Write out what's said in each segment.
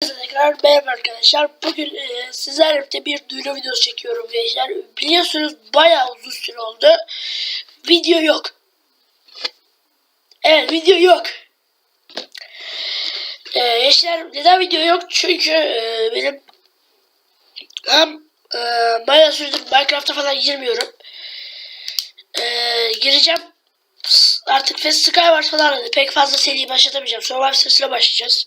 Tekrar merhaba arkadaşlar. Bugün e, sizlerle bir duyuru videosu çekiyorum gençler. Biliyorsunuz bayağı uzun süre oldu. Video yok. Evet video yok. E, gençler neden video yok? Çünkü e, benim hem e, bayağı süredir Minecraft'a falan girmiyorum. E, gireceğim. Artık Fast Skyward falan hani pek fazla seri başlatamayacağım. Survival serisine başlayacağız.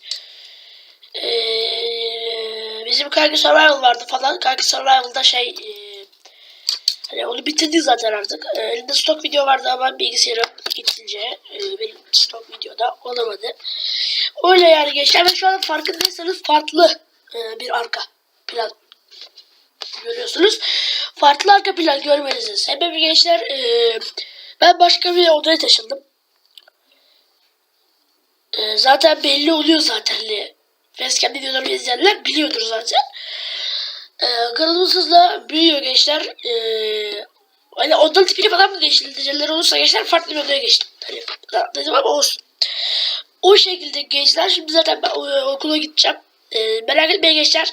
Kanka Survival vardı falan. Kanka Survival'da şey e, hani onu bitirdi zaten artık. Ee, elinde stok video vardı ama bilgisayarım gittince e, benim stok videoda olamadı. Öyle yani gençler ve şu an farkındaysanız farklı e, bir arka plan görüyorsunuz. Farklı arka plan görmenizin sebebi gençler e, ben başka bir odaya taşındım. E, zaten belli oluyor zaten. Facecam videolarımı izleyenler biliyordur zaten. Ee, kanalımız hızla büyüyor gençler. Ee, hani odanın tipini falan mı değiştiriciler olursa gençler farklı bir odaya geçtim. Hani dedim ama olsun. O şekilde gençler şimdi zaten ben e, okula gideceğim. Ee, merak etmeyin gençler.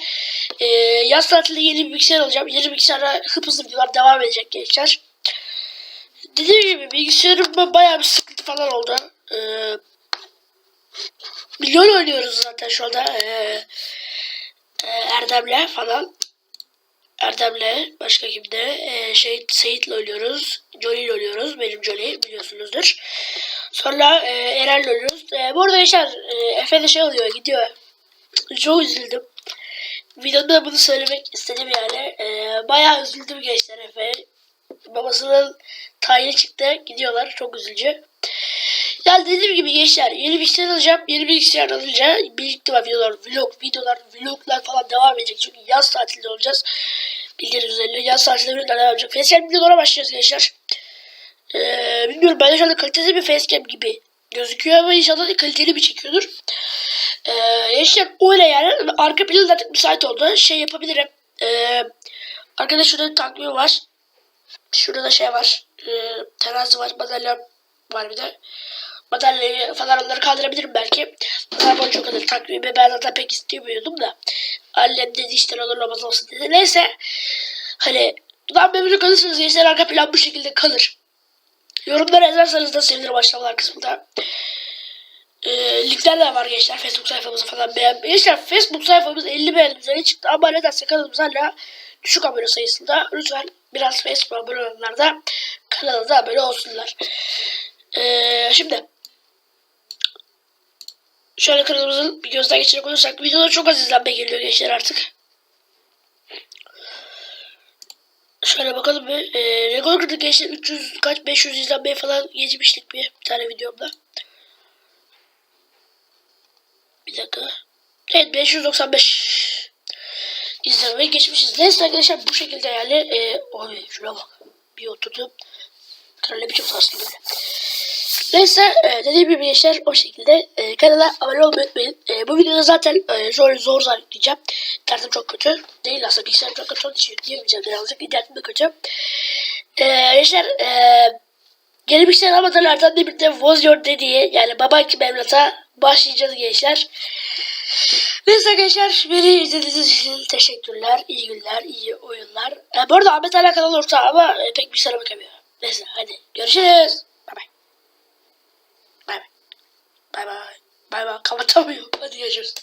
Ee, yaz tatilinde yeni bir bilgisayar alacağım. Yeni bilgisayara hıp hızlı videolar devam edecek gençler. Dediğim gibi bilgisayarımda bayağı bir sıkıntı falan oldu. Ee, milyon oynuyoruz zaten şu anda. Ee, Erdem'le falan. Erdem'le başka kimde? Ee, şey Seyit'le oynuyoruz. Johnny'le oynuyoruz. Benim Johnny biliyorsunuzdur. Sonra e, Eren'le oynuyoruz. E, bu arada Yaşar e, Efe'de şey oluyor gidiyor. Çok üzüldüm. Videoda bunu söylemek istedim yani. E, bayağı üzüldüm gençler Efe. Babasının tayini çıktı. Gidiyorlar. Çok üzücü. Yani dediğim gibi gençler yeni bilgisayar alacağım. Yeni bilgisayar alınca birlikte videolar, vlog, videolar, vloglar falan devam edecek. Çünkü yaz tatilde olacağız. Bildiğiniz üzere yaz tatilde videolar devam edecek. Facecam videolara başlayacağız gençler. Ee, bilmiyorum ben anda kaliteli bir facecam gibi gözüküyor ama inşallah kaliteli bir çekiyordur. Ee, gençler öyle yani arka planı zaten müsait oldu. Şey yapabilirim. Ee, arkada şurada bir takvim var. Şurada da şey var. E, terazi var. Madalya var bir de. Madalyayı falan onları kaldırabilirim belki. Pazar çok kadar takvimi ben zaten pek istemiyordum da. Annem dedi işte olur olmaz olsun dedi. Neyse. Hani ben memnun kalırsınız. Gençler arka plan bu şekilde kalır. Yorumlara yazarsanız da sevinirim aşağılar kısmında. E, linkler de var gençler. Facebook sayfamızı falan beğen. Gençler Facebook sayfamız 50 beğeni üzerine çıktı ama nedense kanalımız hala düşük abone sayısında. Lütfen biraz Facebook abone olanlar da kanala abone olsunlar. Ee, şimdi şöyle kanalımızın bir gözden geçirecek olursak videoda çok az izlenme geliyor gençler artık. Şöyle bakalım bir. E, rekor kırdık gençler 300 kaç 500 izlenmeye falan geçmiştik bir, bir tane videomda. Bir dakika. Evet 595 izlenmeyi geçmişiz. Neyse arkadaşlar bu şekilde yani. E, oy şuna bak. Bir oturdum. Kanala biçim sarstım böyle. Neyse e, dediğim gibi gençler o şekilde e, kanala abone olmayı unutmayın. E, bu videoda zaten e, zor zor zor yükleyeceğim. İnternetim çok kötü. Değil aslında bilgisayarım çok kötü olduğu için yükleyemeyeceğim birazcık. İnternetim de kötü. E, gençler e, yeni bilgisayar almadan Erdem'le birlikte Was Your Daddy'ye yani baba kim evlata başlayacağız gençler. Neyse arkadaşlar beni izlediğiniz için teşekkürler. İyi günler, iyi oyunlar. E, bu arada Ahmet hala kanal orta ama e, pek bir sana bakamıyor. Neyse hadi görüşürüz. Bay bay. Bay bay. Bay bay. Bay bay. Kapatamıyorum. Hadi görüşürüz.